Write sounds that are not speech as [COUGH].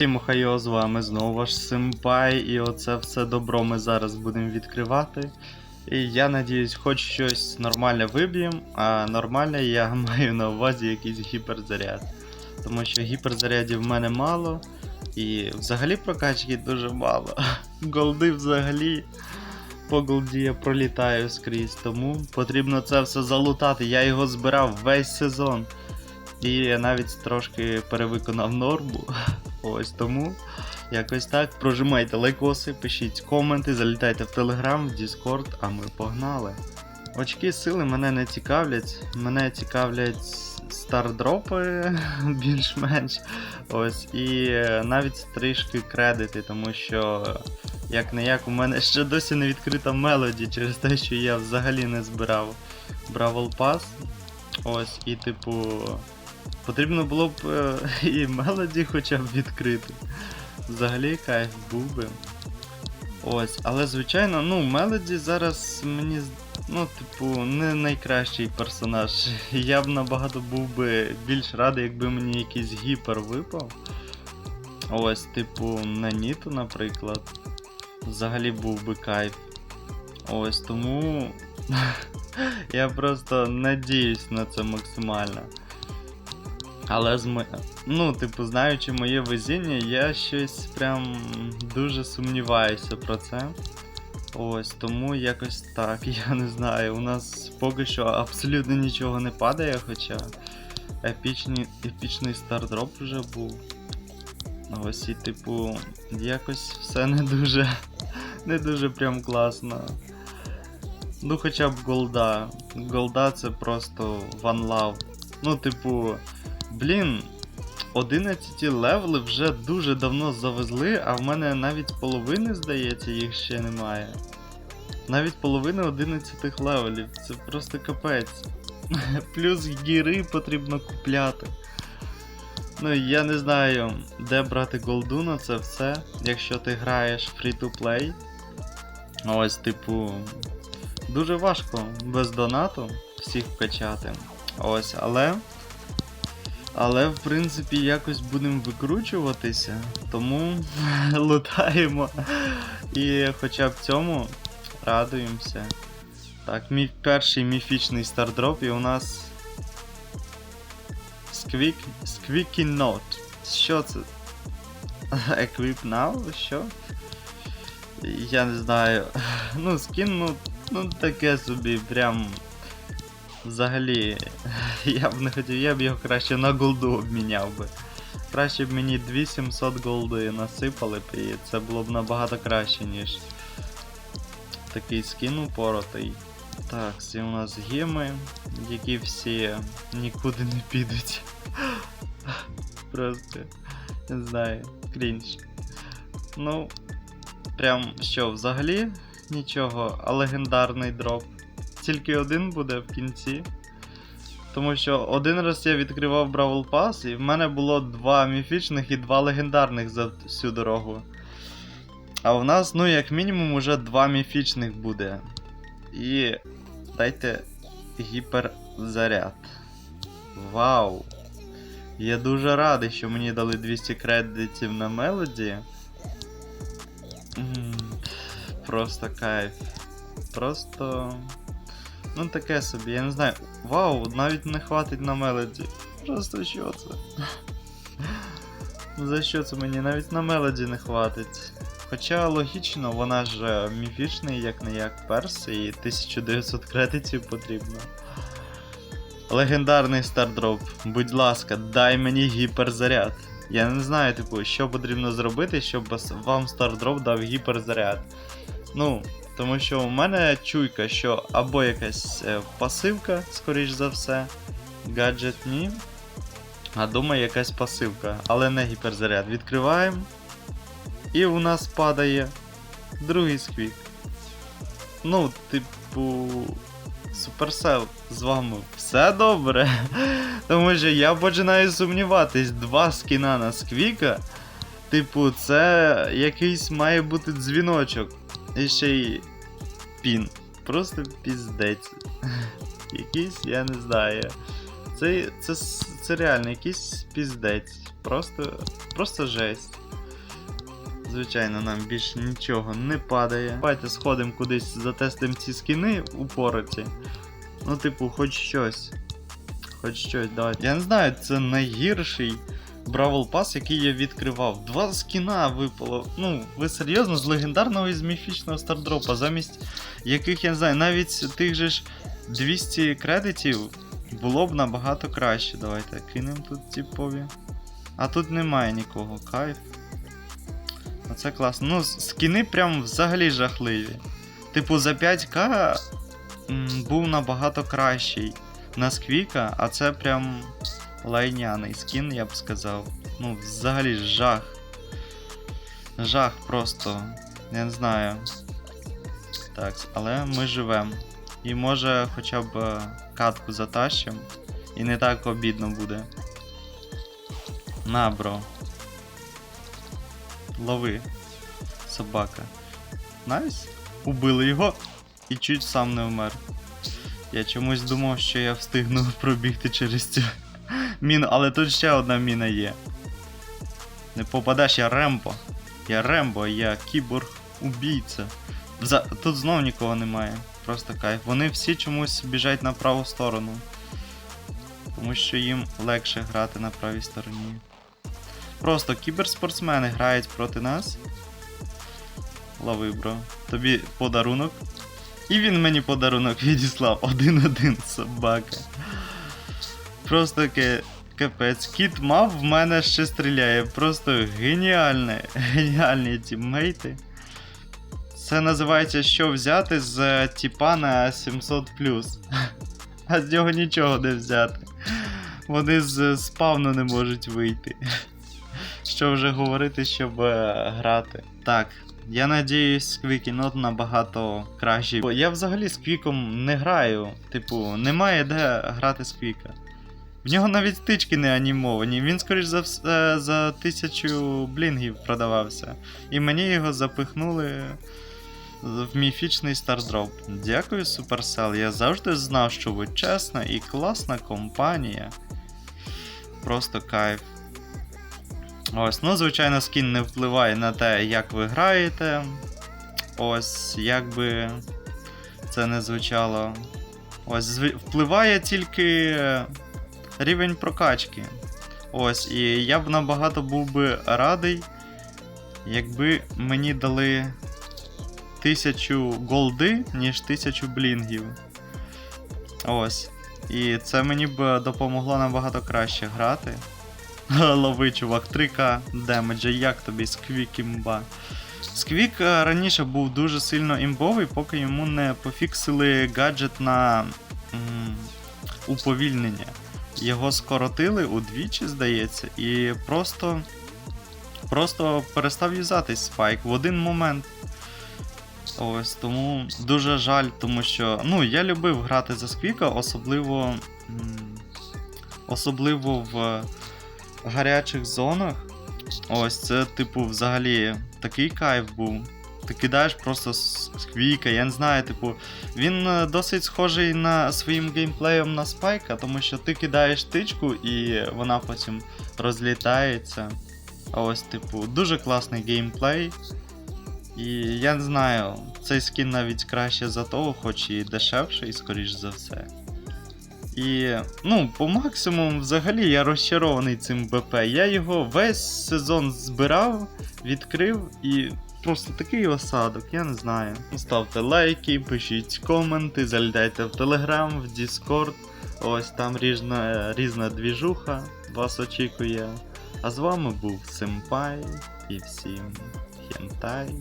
Всім хайо, з вами знову ваш Симпай, і оце все добро ми зараз будемо відкривати. І я надіюсь, хоч щось нормальне виб'ємо, а нормальне я [LAUGHS] маю на увазі якийсь гіперзаряд. Тому що гіперзарядів в мене мало, і взагалі прокачки дуже мало. [LAUGHS] Голди взагалі по голді я пролітаю скрізь, тому потрібно це все залутати. Я його збирав весь сезон. І я навіть трошки перевиконав норму. [LAUGHS] Ось тому якось так. Прожимайте лайкоси, пишіть коменти, залітайте в Телеграм, в Discord, а ми погнали. Очки сили мене не цікавлять. Мене цікавлять стардропи [LAUGHS] більш-менш. Ось, і е, навіть трішки кредити, тому що як не як у мене ще досі не відкрита мелоді через те, що я взагалі не збирав Бравл Pass. Ось, і типу. Потрібно було б е, [LAUGHS] і мелоді хоча б відкрити. Взагалі кайф був би. Ось, але звичайно, ну, Мелоді зараз мені, ну, типу, не найкращий персонаж. [LAUGHS] Я б набагато був би більш радий, якби мені якийсь гіпер випав. Ось, типу, на Ніту, наприклад. Взагалі був би кайф. Ось тому. [LAUGHS] Я просто надіюсь на це максимально. Але з мо... ну, типу, знаючи моє везіння, я щось прям дуже сумніваюся про це. Ось, тому якось так, [LAUGHS] я не знаю. У нас поки що абсолютно нічого не падає, хоча епічний, епічний стардроп вже був. Ось і, типу, якось все не дуже. [LAUGHS] Не дуже прям класно. Ну, хоча б голда. Голда це просто one love. Ну, типу, блін, 11 левели вже дуже давно завезли, а в мене навіть половини, здається, їх ще немає. Навіть половини 11 левелів. Це просто капець. [LAUGHS] Плюс гіри потрібно купляти. Ну, я не знаю, де брати голду на це все, якщо ти граєш free-to-play. Ось, типу, дуже важко без донату всіх вкачати. Ось, але. Але, в принципі, якось будемо викручуватися, тому [LAUGHS] лутаємо. І хоча б цьому радуємося. Так, мій перший міфічний стардроп, і у нас. Squeak... Squeaky Note. Що це? [LAUGHS] Equip Now? Що? Я не знаю. [LAUGHS] Ну, скін, ну, ну таке собі, прям. Взагалі, [LAUGHS] я б не хотів, я б його краще на голду обміняв би. Краще б мені 2700 голди насипали б, і це було б набагато краще, ніж такий скін упоротий. Так, це у нас геми, які всі нікуди не підуть. [LAUGHS] Просто не знаю, крінж. Ну, прям що, взагалі нічого, а легендарний дроп. Тільки один буде в кінці. Тому що один раз я відкривав Бравл Пас, і в мене було два міфічних і два легендарних за всю дорогу. А в нас, ну, як мінімум, уже два міфічних буде. І дайте гіперзаряд. Вау! Я дуже радий, що мені дали 200 кредитів на мелоді. Просто кайф. Просто. Ну таке собі, я не знаю. Вау, навіть не хватить на мелоді. Просто що це? Ну, За що це мені? Навіть на мелоді не хватить. Хоча логічно, вона ж е, міфічний, як не як перс, і 1900 кредитів потрібно. Легендарний стардроп. Будь ласка, дай мені гіперзаряд. Я не знаю, типу, що потрібно зробити, щоб вам стардроп дав гіперзаряд. Ну, тому що у мене чуйка, що або якась е, пасивка, скоріш за все, гаджет ні. А думаю, якась пасивка, але не гіперзаряд. Відкриваємо. І у нас падає другий сквік. Ну, типу. Supercell, з вами все добре. [LAUGHS] Тому що я починаю сумніватись, два скіна на сквіка. Типу, це якийсь має бути дзвіночок. І ще й пін. Просто піздець. Якийсь, я не знаю. Це, це, це реально якийсь піздець. Просто, просто жесть. Звичайно, нам більше нічого не падає. Давайте сходимо кудись, затестимо ці скіни у пороці. Ну, типу, хоч щось. Хоч щось, давайте. Я не знаю, це найгірший Бравл Пас, який я відкривав. Два скіна випало. Ну, ви серйозно, з легендарного і з міфічного стардропа, замість яких, я не знаю, навіть тих же ж 200 кредитів було б набагато краще. Давайте кинемо тут типові. А тут немає нікого, кайф. Оце класно. Ну, скіни прям взагалі жахливі. Типу, за 5к був набагато кращий на сквіка, а це прям лайняний скін, я б сказав. Ну, взагалі жах. Жах просто. Я не знаю. Так, але ми живемо. І може хоча б е, катку затащим. І не так обідно буде. На, бро. Лови. Собака. Найс. Убили його і чуть сам не вмер. Я чомусь думав, що я встигну [LAUGHS] пробігти через цю міну, але тут ще одна міна є. Не попадеш, я Рембо. Я Рембо, я кіборг убійця. За... Тут знов нікого немає. Просто кайф. Вони всі чомусь біжать на праву сторону. Тому що їм легше грати на правій стороні. Просто кіберспортсмени грають проти нас. Лови, бро. Тобі подарунок. І він мені подарунок [LAUGHS] відіслав. Один-один собака. Просто ке... капець. Кіт мав в мене ще стріляє. Просто геніальне. [LAUGHS] Геніальні тіммейти. Це називається що взяти з тіпа на 700 [LAUGHS] А з нього нічого не взяти. Вони з спавну не можуть вийти. [LAUGHS] Що вже говорити, щоб е, грати. Так, я надіюсь, Квікінот набагато кращий. Бо я взагалі з Квіком не граю. Типу, немає де грати з Квіка. В нього навіть стички не анімовані. Він, скоріш за все, за тисячу блінгів продавався. І мені його запихнули в міфічний стардроп. Дякую, Supercell. Я завжди знав, що ви чесна і класна компанія. Просто кайф. Ось, ну, звичайно, скін не впливає на те, як ви граєте. Ось, як би це не звучало. Ось, впливає тільки рівень прокачки. Ось, і я б набагато був би радий, якби мені дали тисячу голди, ніж тисячу блінгів. Ось. І це мені б допомогло набагато краще грати. [LAUGHS] Лови, чувак, 3К демеджа, як тобі сквік імба. Сквік е, раніше був дуже сильно імбовий, поки йому не пофіксили гаджет на м, уповільнення. Його скоротили удвічі, здається, і просто. Просто перестав юзатись спайк в один момент. Ось тому дуже жаль, тому що. Ну, я любив грати за Сквіка, особливо. Особливо в гарячих зонах. Ось це, типу, взагалі такий кайф був. Ти кидаєш просто с- сквіка, я не знаю, типу, він е, досить схожий на своїм геймплеєм на спайка, тому що ти кидаєш тичку і вона потім розлітається. А ось, типу, дуже класний геймплей. І я не знаю, цей скін навіть краще за того, хоч і дешевший, скоріш за все. І, ну, по максимуму, взагалі, я розчарований цим БП. Я його весь сезон збирав, відкрив і просто такий осадок, я не знаю. Ставте лайки, пишіть коменти, залітайте в Телеграм, в Діскорд. Ось там різна, різна двіжуха вас очікує. А з вами був Симпай і всім хентай.